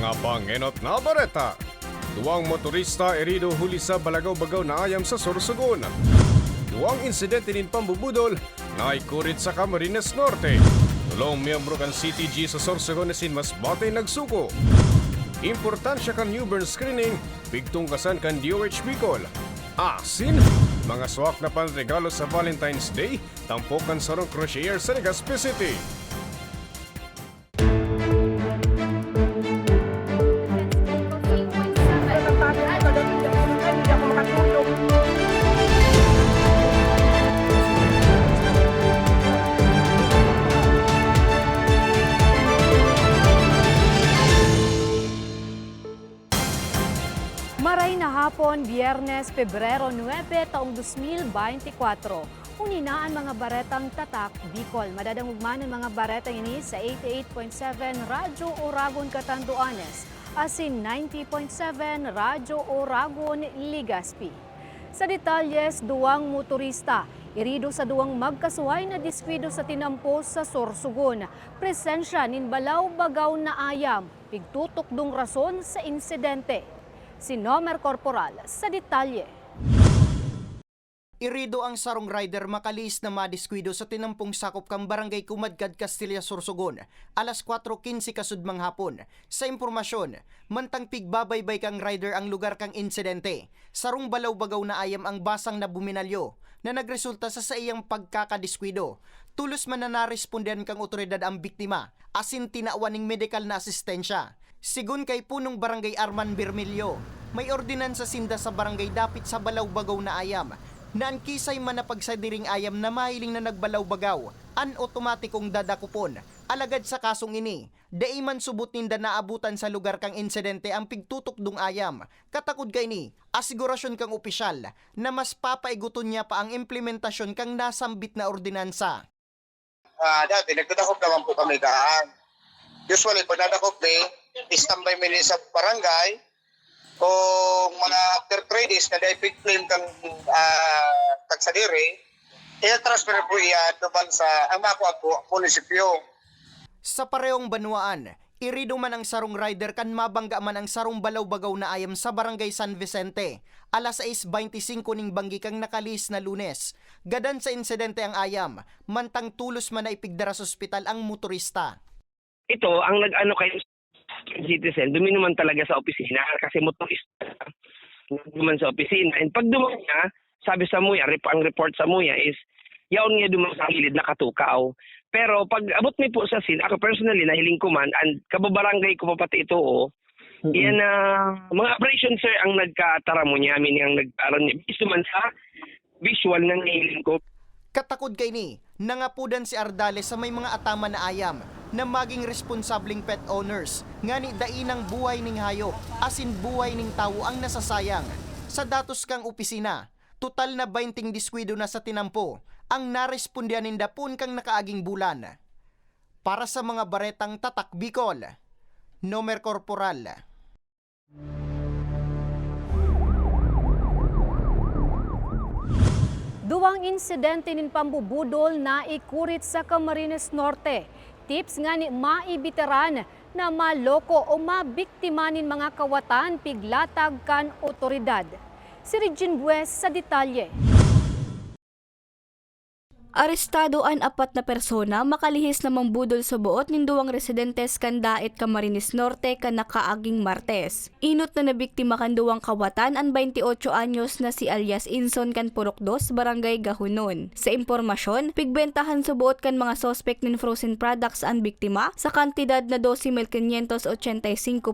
Mga pangenot na bareta. Duwang motorista erido huli sa balagaw-bagaw na ayam sa Sorsogon. Duwang insidente din pambubudol na ikurit sa Camarines Norte. Tulong miyembro kan CTG sa Sorsogon na sinmas batay nagsuko. Importansya kan newborn screening, bigtong kasan kan DOH Bicol. Asin, mga swak na panregalo sa Valentine's Day, tampokan sa rong crochet sa Legazpi City. Hapon, Biyernes, Pebrero 9, taong 2024. Uninaan mga baretang tatak, Bicol. Madadangugman ang mga baretang ini sa 88.7 Radyo Oragon Catanduanes, asin 90.7 Radyo Oragon Ligaspi. Sa detalyes, duwang motorista, irido sa duwang magkasuway na diskwido sa tinampo sa Sorsogon. Presensya nin balaw bagaw na ayam, pigtutok dung rason sa insidente. Si Nomer Corporal sa detalye. Irido ang sarong rider makalis na madiskwido sa tinampong sakop kang barangay Kumadkad, Castilla, Sorsogon, alas 4.15 kasudmang hapon. Sa impormasyon, mantang pigbabaybay kang rider ang lugar kang insidente. Sarong balaw-bagaw na ayam ang basang na buminalyo na nagresulta sa sa iyang pagkakadiskwido. Tulos man na narespondan kang otoridad ang biktima, asin tinaawan ng medical na asistensya. Sigun kay punong barangay Arman Bermilyo, may ordinansa sinda sa barangay dapit sa balaw-bagaw na ayam na ang kisay man na pagsadiring ayam na mahiling na nagbalaw-bagaw, an otomatikong dadakupon. Alagad sa kasong ini, dai man subot ninda naabutan sa lugar kang insidente ang pigtutok dung ayam. Katakod kay ni, asigurasyon kang opisyal na mas papaiguton niya pa ang implementasyon kang nasambit na ordinansa. Ah, dati nagdadakop naman po kami daan. Usually, pag nadakop ni, istambay ni sa barangay, kung mga after 3 days na dahil big claim kang uh, tagsadiri, i-transfer po iya doon sa ang mga po, munisipyo. Sa parehong banwaan, irido man ang sarong rider kan mabangga man ang sarong balaw-bagaw na ayam sa barangay San Vicente. Alas 6.25 ning banggi kang nakalis na lunes. Gadan sa insidente ang ayam, mantang tulos man na ipigdara sa ospital ang motorista. ito, ang nag-ano kayo citizen, dumi naman talaga sa opisina kasi motorista duman sa opisina. And pag duman niya, sabi sa muya, rep, ang report sa muya is, yaon niya duman sa gilid nakatukaw. Pero pag abot ni po sa scene, ako personally, nahiling ko man, and kababarangay ko pa pati ito, oh, yan na, mga operation sir ang nagkatara mo niya, meaning ang nagkaroon niya. Based naman sa visual na nahiling ko. Katakod kay ni, nangapudan si Ardales sa may mga atama na ayam na maging responsabling pet owners nga ni dainang buhay ning hayop asin buhay ning tawo ang nasasayang. Sa datos kang opisina, total na 20 diskwido na sa tinampo ang narespondyan ninda pun kang nakaaging bulan. Para sa mga baretang tatak Bicol, Nomer Corporal. Duwang insidente nin pambubudol na ikurit sa Camarines Norte. Tips nga ni maibiteran na maloko o mabiktima nin mga kawatan piglatag kan otoridad. Si Regine Bues sa detalye. Arestado ang apat na persona makalihis na mambudol sa buot nin duwang residentes kan Daet Camarines Norte kan nakaaging Martes. Inot na nabiktima kan duwang kawatan ang 28 anyos na si alias Inson kan Purok 2, Barangay Gahunon. Sa impormasyon, pigbentahan sa buot kan mga sospek nin frozen products ang biktima sa kantidad na 12,585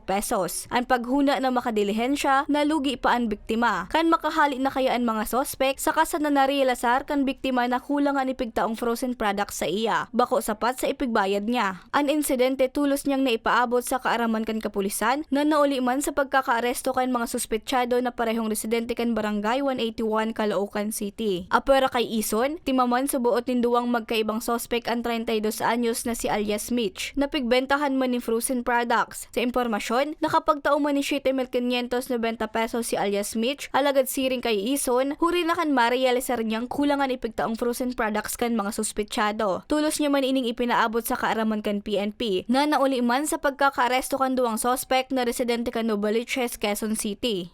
pesos. Ang paghuna na makadilihensya, nalugi pa ang biktima. Kan makahali na kaya ang mga sospek, saka sa nanarilasar kan biktima na kulang ang ipigtaong frozen products sa iya. Bako sapat sa ipigbayad niya. Ang insidente tulos niyang naipaabot sa kaaraman kan kapulisan na nauli man sa pagkakaaresto kan mga suspetsyado na parehong residente kan barangay 181 Caloocan City. Apera kay Ison, timaman sa buot ninduwang magkaibang sospek ang 32 anyos na si alias Mitch na pigbentahan man ni frozen products. Sa impormasyon, nakapagtao man ni 7,590 pesos si alias Mitch, alagad siring kay Ison, huri na kan marialisar niyang kulangan ipigtaong frozen products products kan mga suspetsyado. Tulos niya man ining ipinaabot sa kaaraman kan PNP na nauli man sa pagkakaaresto kan duwang sospek na residente kan Novaliches, Quezon City.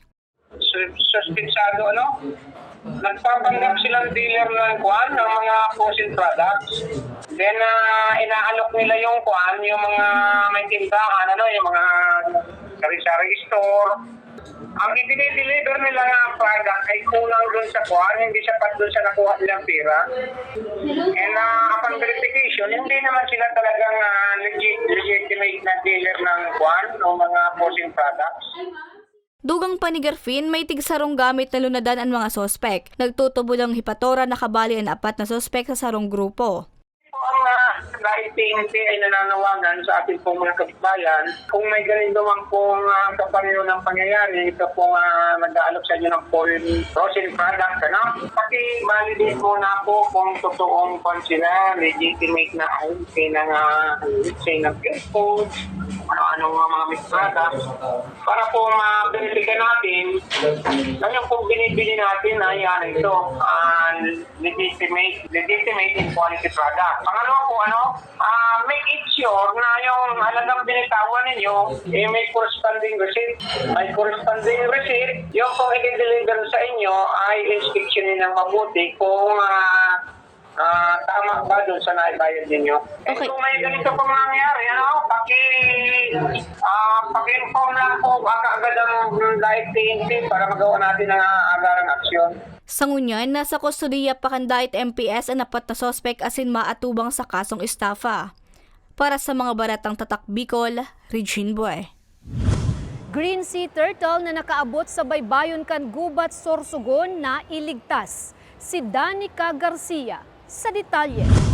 sus- suspensado ano? Nagpapanggap silang dealer ng kwan, ng mga fossil products. Then, ah, inaalok nila yung kwan, yung mga may tindahan, ano, yung mga sari-sari store. Ang i-deliver nila nga product ay kulang dun sa kwan, hindi sapat dun sa nakuha nilang pera. And uh, upon verification, hindi naman sila talagang ah, legit, legitimate na dealer ng kwan o mga fossil products. Dugang panigarfin, may tigsarong gamit na lunadan ang mga sospek. Nagtutubo ng hipatora na kabali ang apat na sospek sa sarong grupo. Uh, dahil PNP ay nananawagan sa ating pong mga kapitbayan, kung may ganito man pong uh, kapareho ng pangyayari, ito pong uh, nag-aalok sa inyo ng foreign frozen product, ano? Paki-validate muna po kung totoong kung sila, legitimate na okay ng, uh, say, ng pure foods, ano-anong mga mixed products, para po ma-verify natin na yung pong binibili natin ay ano ito, ah, legitimate, legitimate in quality product. Pangalawa po, ano, ah, make it sure na yung halagang binitawan ninyo, eh, may corresponding receipt. May corresponding receipt, yung pong i-deliver sa inyo ay inspectionin ng mabuti kung ah, ah, tama ba doon sa naibayad ninyo. Eh, Okay. kung may ganito pong nangyari, ano, paki, ah, paki-inform lang po agad ang live PNP para magawa natin ang agarang aksyon. Sa ngunyan, nasa kustodiya pa kan dait MPS ang apat na sospek asin maatubang sa kasong estafa. Para sa mga baratang tatak Bicol, Regine Boy. Green Sea Turtle na nakaabot sa baybayon kan Gubat, Sorsogon na iligtas. Si Danica Garcia sa detalye.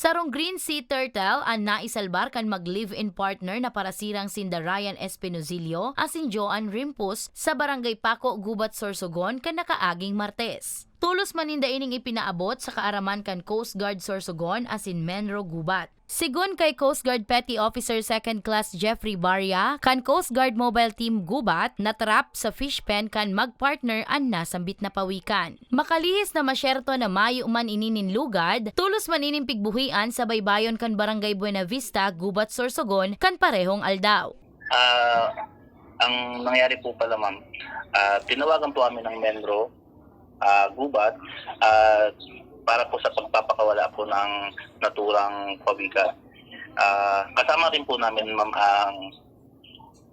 Sarong Green Sea Turtle ang naisalbar kan mag-live-in partner na parasirang sinda Ryan Espinozilio asin Joan Rimpus sa Barangay Paco, Gubat, Sorsogon kan nakaaging Martes. Tulos maninda ining ipinaabot sa kaaraman kan Coast Guard Sorsogon asin Menro Gubat. Sigun kay Coast Guard Petty Officer 2nd Class Jeffrey Barria, kan Coast Guard Mobile Team Gubat, natrap sa fish pen kan magpartner ang nasambit na pawikan. Makalihis na masyerto na mayo man ininin lugad, tulos man ining pigbuhian sa baybayon kan Barangay Buena Vista, Gubat, Sorsogon, kan parehong aldaw. Ah, ang nangyari po pala ma'am, ah, tinawagan po kami ng Menro, ah, Gubat, at para po sa pagpapakawala po ng naturang pawikan. Ah, kasama rin po namin ma'am ang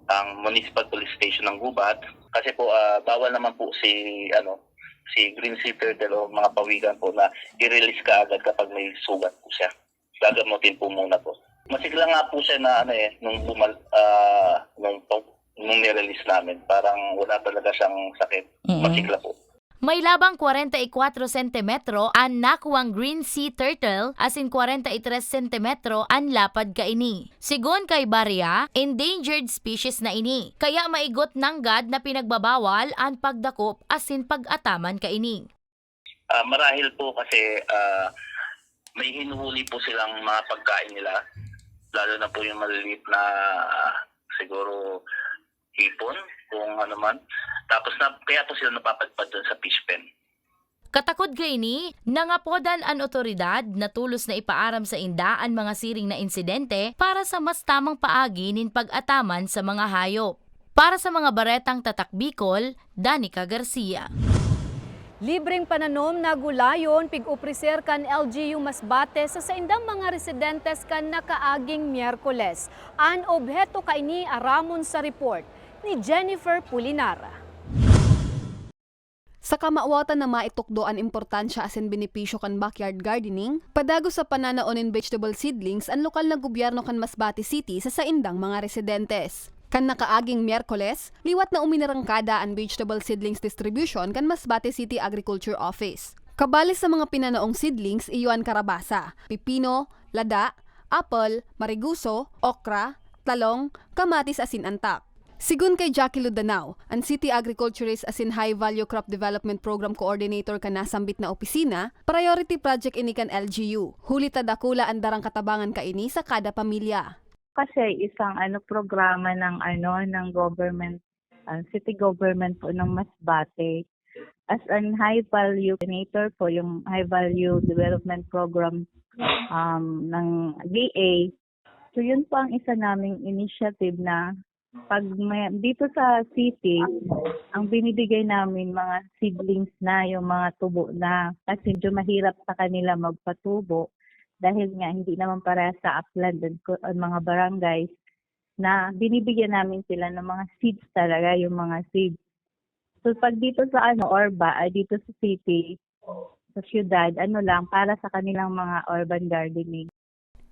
ang Municipal Police Station ng Gubat kasi po ah, bawal naman po si ano si Green Sea Turtle o mga pawikan po na i-release ka agad kapag may sugat po siya. Gagamutin po muna po. Masigla nga po siya na ano eh, nung bumal, ah, nung, nung nirelease namin. Parang wala talaga siyang sakit. Masigla po. May labang 44 cm ang nakuwang green sea turtle asin 43 cm ang lapad kaini. Sigon kay Barya, endangered species na ini. Kaya maigot ng gad na pinagbabawal ang pagdakop asin pag-ataman kaini. Ah, marahil po kasi ah, may hinuhuli po silang mga pagkain nila. Lalo na po yung maliliit na ah, siguro hipon kung ano man. Tapos na, kaya po sila napapadpad doon sa fish pen. Katakod kaini, nangapodan ang otoridad na tulos na ipaaram sa inda ang mga siring na insidente para sa mas tamang paagi nin pag-ataman sa mga hayop. Para sa mga baretang tatak Bicol, Danica Garcia. Libreng pananom na gulayon pig-upriser kan LGU Masbate sa saindang mga residentes kan nakaaging Miyerkules. An obheto kaini aramon sa report ni Jennifer Pulinara. Sa kamawatan na maitukdo ang importansya asin benepisyo kan backyard gardening, padago sa pananaonin vegetable seedlings ang lokal na gobyerno kan Masbate City sa saindang mga residentes. Kan nakaaging Miyerkules, liwat na uminarangkada ang vegetable seedlings distribution kan Masbate City Agriculture Office. Kabali sa mga pinanaong seedlings iyon karabasa, pipino, lada, apple, mariguso, okra, talong, kamatis asin antak. Sigun kay Jackie Ludanao, ang City Agriculturist as in High Value Crop Development Program Coordinator ka nasambit na opisina, priority project ini kan LGU. Huli tadakula ang darang katabangan ka ini sa kada pamilya. kasi isang ano programa ng ano ng government uh, city government po ng Masbate as an high value coordinator po yung high value development program um, ng DA. So yun po ang isa naming initiative na pag may, dito sa city, ang binibigay namin mga seedlings na, yung mga tubo na kasi medyo mahirap sa kanila magpatubo dahil nga hindi naman para sa upland at mga barangays na binibigyan namin sila ng mga seeds talaga, yung mga seeds. So pag dito sa ano Orba, dito sa city, sa syudad, ano lang para sa kanilang mga urban gardening.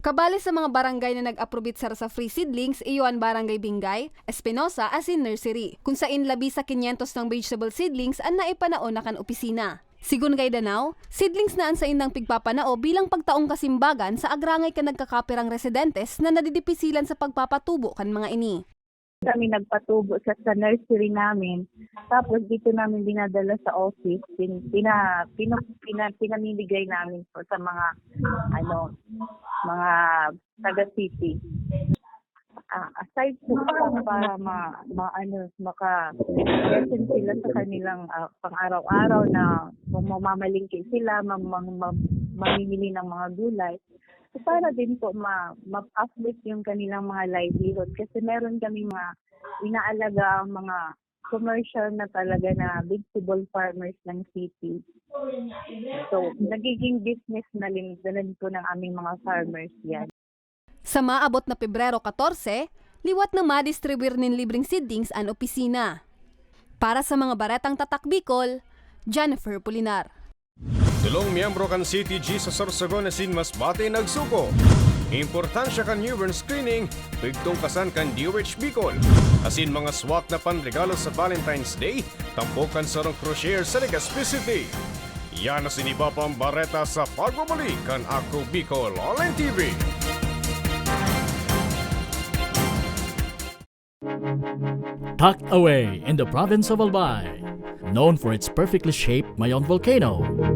Kabali sa mga barangay na nag-aprobit sar sa free seedlings, iyon Barangay Bingay, Espinosa, Asin Nursery, kung sa inlabi sa 500 ng vegetable seedlings ang naipanaon na kan opisina. Sigun kay Danao, seedlings na ang sa indang pigpapanao bilang pagtaong kasimbagan sa agrangay ka nagkakapirang residentes na nadidipisilan sa pagpapatubo kan mga ini. Kami nagpatubo sa, sa nursery namin. Tapos dito namin dinadala sa office. Pin, pina, pino, pina, pinamimigay namin po sa mga ano mga taga city. Ah, aside po para ma, ma ano maka present sila sa kanilang ah, pang-araw-araw na mamamalingki sila, mam, mam, mam- mamimili ng mga gulay. Para din po ma, ma-uplift yung kanilang mga livelihood kasi meron kami mga inaalaga ang mga commercial na talaga na vegetable farmers ng city. So, nagiging business na rin, na po ng aming mga farmers yan. Sa maabot na Pebrero 14, liwat na ma-distribute nin libreng seedlings ang opisina. Para sa mga baretang tatak Bicol, Jennifer Pulinar. Tulong miyembro kan CTG sa Sorsogon na sin Masbate nagsuko. Importansya kan newborn screening, bigtong kasan kan DOH Bicol. Asin mga swak na panregalo sa Valentine's Day, tampokan sa rong crochet sa Legazpi City. Yan na siniba pang bareta sa pagbabalik kan Ako Bicol Online TV. tucked away in the province of Albay, known for its perfectly shaped Mayon volcano.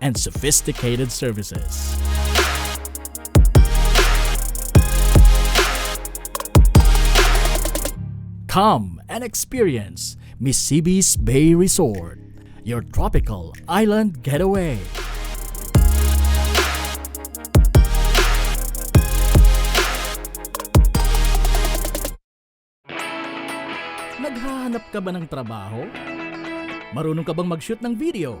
and sophisticated services. Come and experience Mississippi's Bay Resort, your tropical island getaway. Naghahanap ka ba ng trabaho? Marunong ka bang mag-shoot ng video?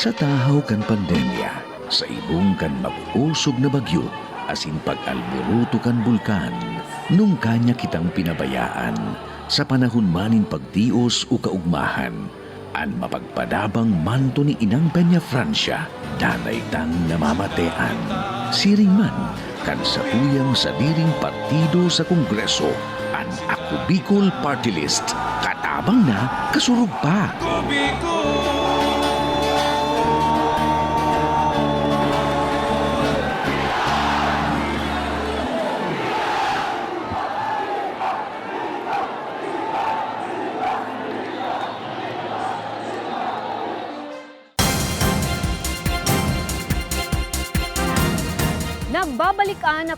Sa tahaw kan pandemya, sa ibong kan mabuusog na bagyo, asin pag-alburuto kan bulkan, nung kanya kitang pinabayaan, sa panahon manin pagdios o kaugmahan, an mapagpadabang manto ni Inang Peña Francia, danay tang namamatean. Siring man, kan sa tuyang sa diring partido sa Kongreso, an Ako Bicol Party List, katabang na kasurug pa. Nagbabalikan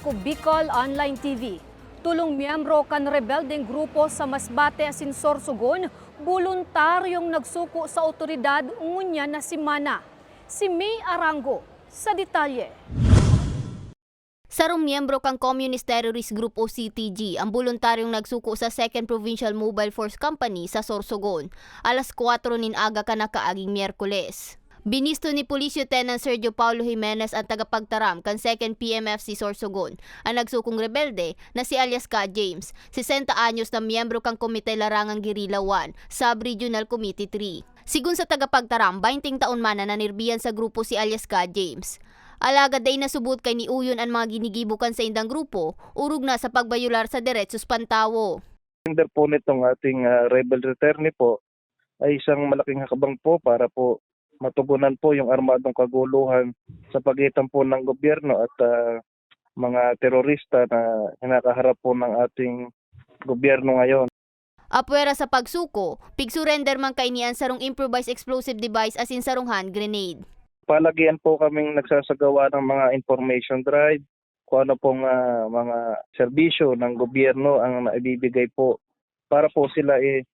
ako Bicol Online TV. Tulong miyembro kan rebeldeng grupo sa Masbate asin Sorsogon, voluntaryong nagsuko sa otoridad ngunya na si Mana. Si May Arango sa detalye. Sarong miyembro kang Communist Terrorist Group o CTG ang voluntaryong nagsuko sa 2nd Provincial Mobile Force Company sa Sorsogon, alas 4 nin aga ka nakaaging Miyerkules. Binisto ni Police Lieutenant Sergio Paulo Jimenez ang tagapagtaram kan 2nd PMFC Sorsogon ang nagsukong rebelde na si alias Ka James, 60 anyos na miyembro kang Komite Larangang Guerrilla 1, Sub-Regional Committee 3. Sigun sa tagapagtaram, 20 taon man na nanirbiyan sa grupo si alias Ka James. Alaga day nasubot kay ni Uyon ang mga ginigibukan sa indang grupo, urog na sa pagbayular sa diretsos pantawo. Under po nitong ating ah, rebel return po ay isang malaking hakbang po para po matugunan po yung armadong kaguluhan sa pagitan po ng gobyerno at ah, mga terorista na hinakaharap po ng ating gobyerno ngayon. Apwera sa pagsuko, pigsurrender man kay niyan sarong improvised explosive device as in sarong hand grenade. Palagian po kaming nagsasagawa ng mga information drive, kung ano pong ah, mga serbisyo ng gobyerno ang naibibigay po para po sila eh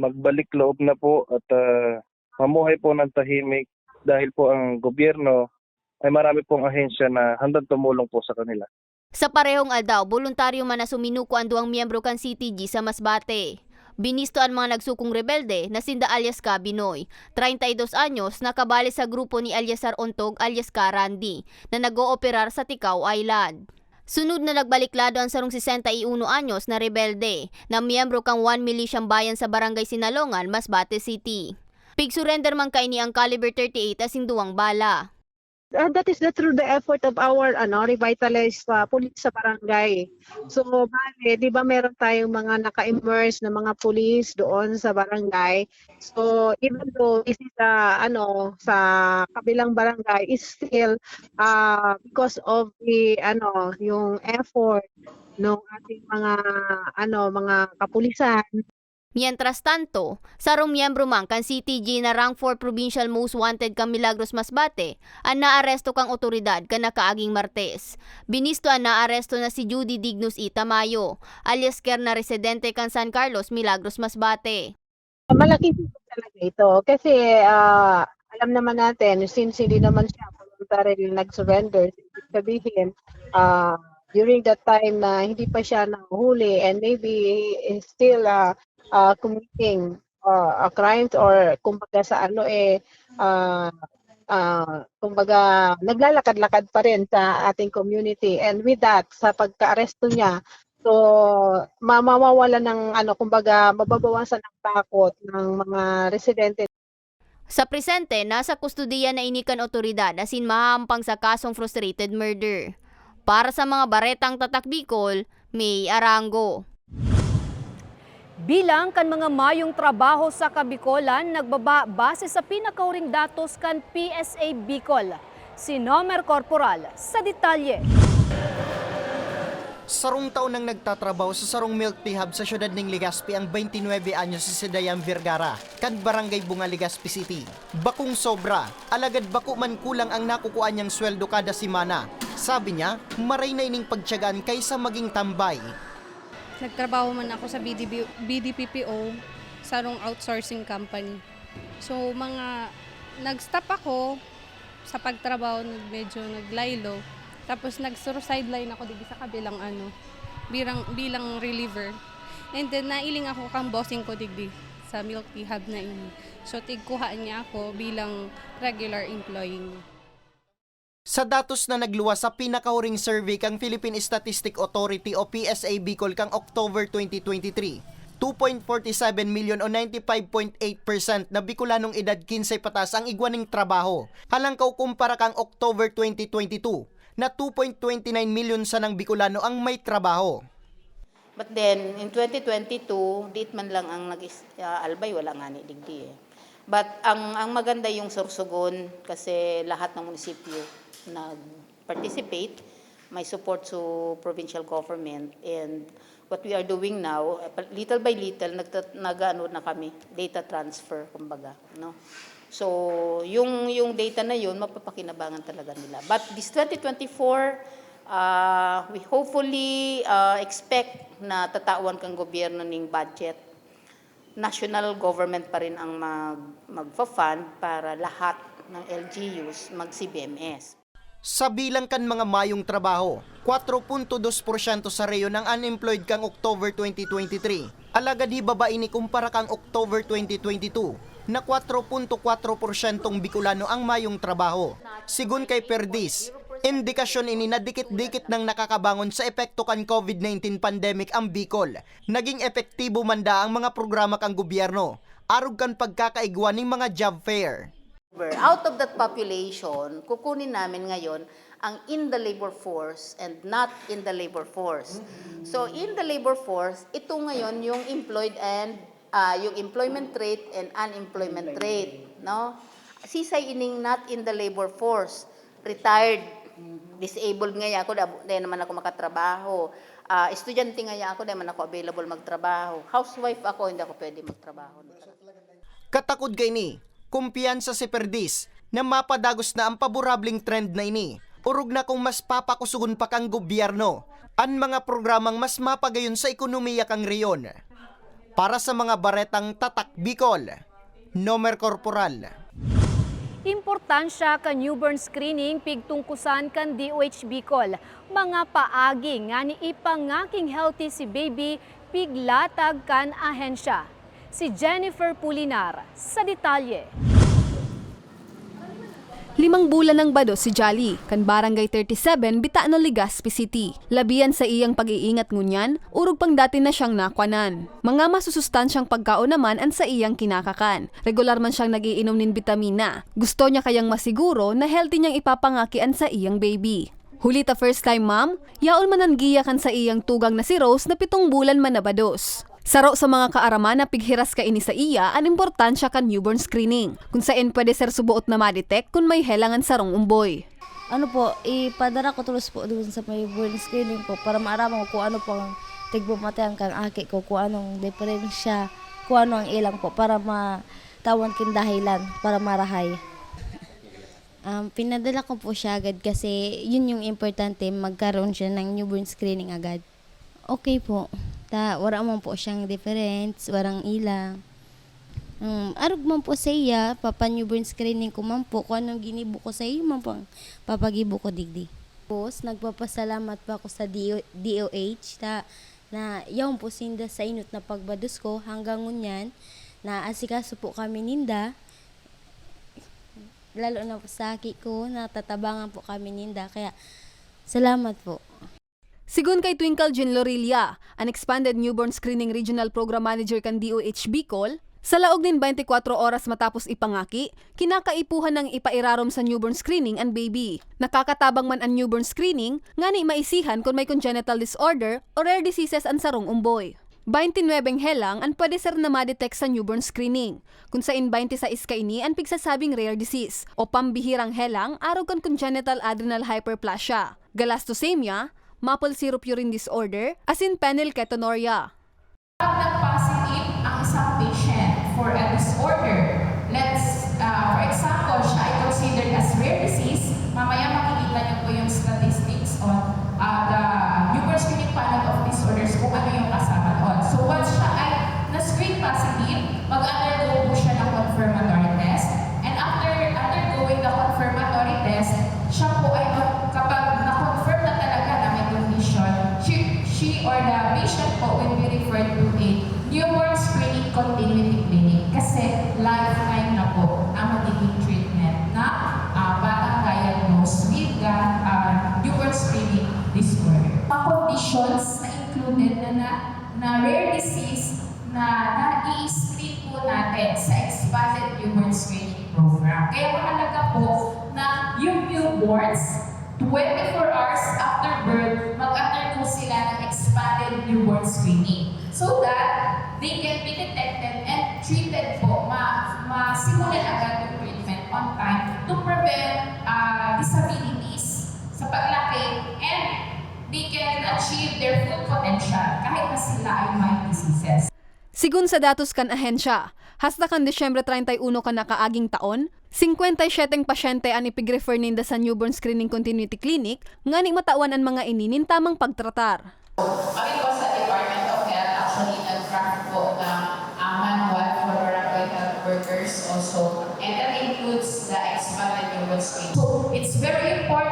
magbalik loob na po at ah, mamuhay po ng tahimik dahil po ang gobyerno ay marami pong ahensya na handang tumulong po sa kanila. Sa parehong aldaw, voluntaryo man na suminuko ang duwang miyembro kan CTG sa Masbate. Binisto ang mga nagsukong rebelde na sinda alias Ka Binoy, 32 anyos nakabali sa grupo ni Alyasar Ontog alias Ka Randy na nag-ooperar sa Tikaw Island. Sunod na nagbaliklado ang sarong 61 anyos na rebelde na miyembro kang 1 militiang bayan sa barangay Sinalongan, Masbate City. Pig-surrender man kay ni ang caliber 38 asing duwang bala. Uh, that is the through the effort of our ano revitalized uh, police sa barangay. So bale, 'di ba meron tayong mga naka-immerse na mga police doon sa barangay. So even though this is uh, ano sa kabilang barangay is still uh, because of the ano yung effort ng ating mga ano mga kapulisan Mientras tanto, sarong miyembro man kan CTG na rank 4 Provincial Most Wanted kang Milagros Masbate, ang naaresto kang otoridad ka nakaaging Martes. Binisto ang naaresto na si Judy Dignus Itamayo, alias Ker na residente kang San Carlos, Milagros Masbate. tulong talaga ito kasi ah, alam naman natin since hindi naman siya voluntarily nag-surrender sabihin ah, during that time na hindi pa siya nahuli and maybe is still ah, ah, committing ah, a crimes or kumbaga sa ano eh ah, ah, kumbaga naglalakad-lakad pa rin sa ating community and with that sa pagka-aresto niya So, ma- mawawala ng ano, kumbaga, mababawasan ng takot ng mga residente Sa presente, nasa kustudiya na inikan otoridad asin mahampang sa kasong frustrated murder. Para sa mga baretang tatak Bicol, May Arango. Bilang kan mga mayong trabaho sa Kabikolan nagbaba base sa pinakauring datos kan PSA Bicol. Si Nomer Corporal sa detalye. Sarong taon nang nagtatrabaho sa sarong milk tea hub sa syudad ng Legazpi ang 29 anyos si Sedayan Vergara, kan barangay Bunga Legazpi City. Bakong sobra, alagad bako man kulang ang nakukuha niyang sweldo kada simana. Sabi niya, maray na ining pagtyagaan kaysa maging tambay. Nagtrabaho man ako sa BDB, BDPPO, sarong outsourcing company. So mga nag-stop ako sa pagtrabaho, medyo naglaylo. Tapos nagsuro sideline ako dito sa kabilang ano, bilang, bilang reliever. And then nailing ako kang bossing ko digdi sa milk tea hub na ini. So tigkuha niya ako bilang regular employee niya. Sa datos na nagluwas sa pinakahuring survey kang Philippine Statistic Authority o PSA Bicol kang October 2023, 2.47 million o 95.8% na Bicolanong edad 15 patas ang igwaning trabaho. Halang kumpara kang October 2022 na 2.29 million sa ng Bicolano ang may trabaho. But then, in 2022, dit man lang ang nag-albay, wala nga ni digdi eh. But ang, ang maganda yung Sorsogon kasi lahat ng munisipyo nag-participate, may support to provincial government and what we are doing now, little by little, nag, nag ano na kami, data transfer, kumbaga, no? So, yung, yung data na yun, mapapakinabangan talaga nila. But this 2024, uh, we hopefully uh, expect na tatawan kang gobyerno ng budget. National government pa rin ang mag, magfa-fund para lahat ng LGUs mag-CBMS. Sa bilang kan mga mayong trabaho, 4.2% sa reyo ng unemployed kang October 2023. Alagad hi babae ni kumpara kang October 2022 na 4.4% Bicolano ang mayong trabaho. Sigun kay Perdis, indikasyon ini na dikit-dikit nang nakakabangon sa epekto kan COVID-19 pandemic ang Bicol. Naging epektibo manda ang mga programa kang gobyerno, arog kan pagkakaigwa ng mga job fair. Out of that population, kukunin namin ngayon ang in the labor force and not in the labor force. So in the labor force, ito ngayon yung employed and ah, yung employment rate and unemployment rate, no? Sisay ining not in the labor force, retired, disabled nga ako, dahil naman ako makatrabaho. Ah, estudyante nga ako, dahil naman ako available magtrabaho. Housewife ako, hindi ako pwede magtrabaho. Katakod kay ni, kumpiyansa si Perdis na mapadagos na ang paborabling trend na ini. Urog na kung mas papakusugon pa kang gobyerno ang mga programang mas mapagayon sa ekonomiya kang riyon. Para sa mga baretang tatak Bicol, Nomer Corporal. Importansya ka newborn screening pigtungkusan kan DOH Bicol. Mga paagi nga ni ipangaking healthy si baby piglatag kan ahensya. Si Jennifer Pulinar sa detalye. Limang bulan ng bado si Jolly, kan Barangay 37, Bitaano, Legazpi City. Labian sa iyang pag-iingat ngunyan, urog pang dati na siyang nakwanan. Mga masusustansyang pagkaon naman ang sa iyang kinakakan. Regular man siyang nagiinom nin bitamina. Gusto niya kayang masiguro na healthy niyang ipapangakian sa iyang baby. Huli ta first time ma'am, yaon man ang giyakan sa iyang tugang na si Rose na pitong bulan man nabados. Saro sa mga kaaraman na pighiras ka ini sa iya ang importansya kan newborn screening, kung saan pwede ser subuot na ma-detect kung may helangan sarong umboy. ano po, ipadara ko tulos po doon sa may burn screening po para maaraman ko kung ano po ang tigbumatay kang aki ko, kung anong diferensya, kung ano ang ilang po para matawan kin dahilan, para marahay. Um, pinadala ko po siya agad kasi yun yung importante, magkaroon siya ng newborn screening agad. Okay po. Ta, wala man po siyang difference, warang ilang. Um, arog man po sa iya, papa newborn screening ko man po, kung anong ginibo ko sa iyo man po, papagibo ko digdi. Tapos, nagpapasalamat pa ako sa DO, DOH ta, na yaw po sinda sa inot na pagbados ko hanggang ngunyan na asikaso po kami ninda lalo na po sa aki ko, natatabangan po kami ninda. Kaya, salamat po. Sigun kay Twinkle Jean Lorilla, an expanded newborn screening regional program manager kan DOH Bicol, sa laog nin 24 oras matapos ipangaki, kinakaipuhan ng ipairarom sa newborn screening ang baby. Nakakatabang man ang newborn screening, nga ni maisihan kung may congenital disorder o rare diseases ang sarong umboy. 29 helang ang pwede ser na ma-detect sa newborn screening, kung sa in 26 ka ini ang pigsasabing rare disease o pambihirang helang araw kan congenital adrenal hyperplasia, galactosemia, maple syrup urine disorder, asin phenylketonuria. positive ang isang patient for a disorder, let's, uh, for example, siya ay considered as rare disease, mamaya makikita niyo po yung statistics on uh, the newborn screening panel of disorders kung ano yung kasama doon. So once siya ay na-screen positive, mag-undergo po siya ng confirmatory test. And after undergoing the confirmatory test, siya po ay mag- kapag na-confirm na talaga na may condition, she, she or the patient po will be referred to a newborn screening continuity clinic kasi lifetime na po ang magiging treatment na uh, batang diagnosed with the uh, newborn screening disorder. Mga conditions na included na, na, rare disease na na-i-screen po natin sa expanded newborn screening program. Kaya mahalaga po na yung newborns 24 hours after birth, mag-undergo sila ng expanded newborn screening so that they can be detected and treated po, ma masimulan agad yung treatment on time to prevent uh, disabilities sa paglaki and they can achieve their full potential ay may diseases. Sigun sa datos kan ahensya, hasta kan Desyembre 31 kan nakaaging taon, 57 pasyente ang ipig-refer ninda sa newborn screening continuity clinic nga ni matawan ang mga ininin tamang pagtratar. Kami po sa Department of Health actually nag-craft po ng uh, manual for barangay health workers also. And that includes the expanded newborn screening. So, it's very important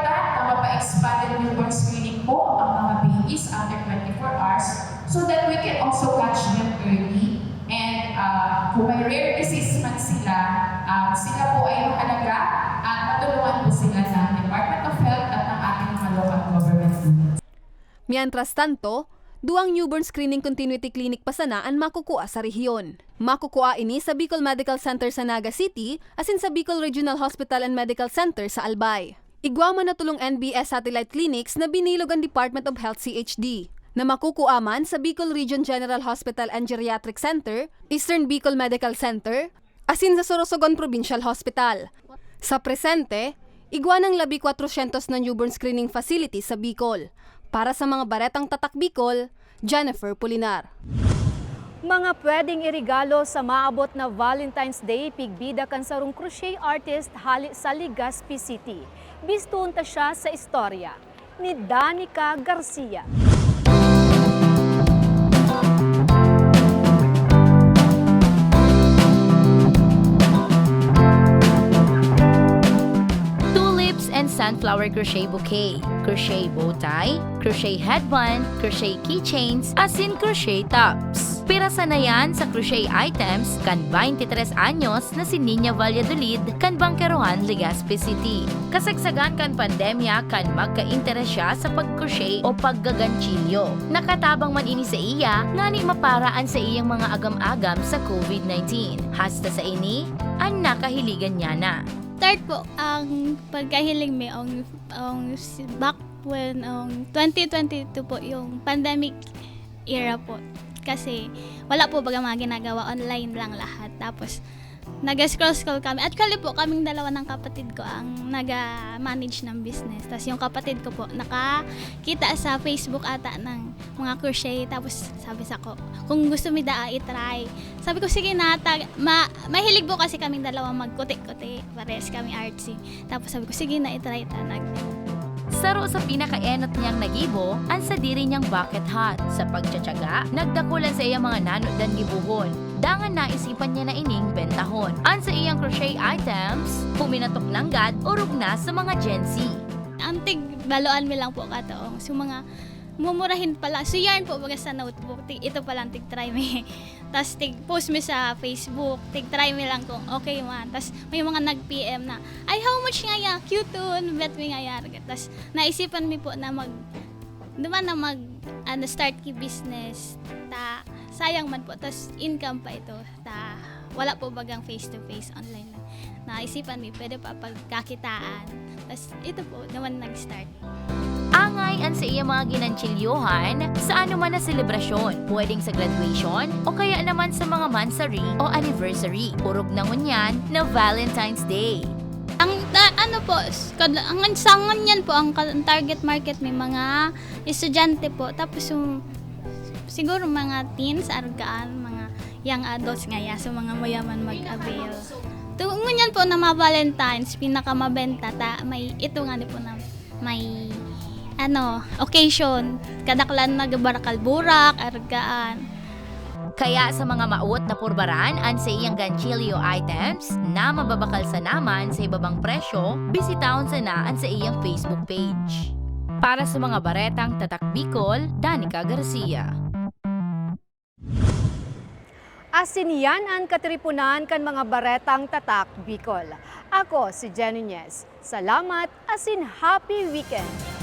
so that we can also catch them early. And uh, kung may rare disease man sila, um, sila po ay mahalaga at matulungan po sila ng Department of Health at ng ating mga local government. Mientras tanto, duang newborn screening continuity clinic pa sana ang makukuha sa rehiyon. Makukuha ini sa Bicol Medical Center sa Naga City asin sa Bicol Regional Hospital and Medical Center sa Albay. Igwama na tulong NBS Satellite Clinics na binilog ang Department of Health CHD na makukuha man sa Bicol Region General Hospital and Geriatric Center, Eastern Bicol Medical Center, asin sa Sorsogon Provincial Hospital. Sa presente, igwa ng labi 400 na newborn screening facility sa Bicol. Para sa mga baretang tatak Bicol, Jennifer Pulinar. Mga pwedeng irigalo sa maabot na Valentine's Day pigbida kan sarong crochet artist hali sa Legazpi City. Bistun ta siya sa istorya ni Danica Garcia. Sunflower crochet bouquet, crochet bow tie, crochet headband, crochet keychains, asin crochet tops. Pirasa na yan sa crochet items kan 23 anyos na si Nina Valladolid kan Bangkerohan, Legazpi City. Kasagsagan kan pandemya kan magka-interes siya sa pag-crochet o paggaganchilyo. Nakatabang man ini sa iya, ngani maparaan sa iyang mga agam-agam sa COVID-19. Hasta sa ini, ang nakahiligan niya na. Start po ang pagkahiling may ang, ang back when ang 2022 po yung pandemic era po. Kasi wala po baga mga ginagawa online lang lahat. Tapos nag-scroll scroll kami. At kali po kaming dalawa ng kapatid ko ang naga-manage ng business. Tapos yung kapatid ko po nakakita sa Facebook ata ng mga crochet. Tapos sabi sa ko kung gusto mi daa i-try. Sabi ko sige na ma, mahilig po kasi kaming dalawa magkuti-kuti. Pares kami artsy. Tapos sabi ko sige na i-try ta nag Saro sa pinakaenot niyang nagibo, ang sa diri niyang bucket hat. Sa pagtsatsaga, nagdakulan sa iyang mga nanod dan gibuhon. Dangan naisipan niya na ining bentahon. Ang sa iyang crochet items, puminatok ng gad o rugna sa mga Gen Z. ang tig baloan mi lang po kataong so mga mumurahin pala. So yarn po baga sa notebook. Tig, ito pa lang tig try mi. Tas tig post mi sa Facebook. Tig try mi lang kung okay man. Tas may mga nag PM na ay how much nga ya cute tun bet mi nga ya tas naisipan mi po na mag naman na mag ano, start ki business. Ta sayang man po tas income pa ito ta wala po bagang face to face online lang naisipan mi pwede pa pagkakitaan tas ito po naman nag-start Angay ang sa iya mga ginanchilyohan sa ano man na selebrasyon. Pwedeng sa graduation o kaya naman sa mga mansary o anniversary. Urog na ngunyan na Valentine's Day. Ang ta- ano po, ang sangan yan po, ang target market may mga estudyante po. Tapos yung siguro mga teens, argaan, mga young adults nga ya, so mga mayaman mag-avail. Tungon yan po na mga Valentine's, pinakamabenta, ta, may ito nga po na may ano, occasion, kadaklan nagabarakal burak, argaan. Kaya sa mga mauot na purbaran ang sa iyang ganchilyo items na mababakal sa naman sa ibabang presyo, bisitahon sa naan sa iyang Facebook page. Para sa mga baretang Tatak Bicol, Danica Garcia. Asin yan ang katripunan kan mga baretang tatak Bicol. Ako si Jenny Nunez. Salamat asin happy weekend!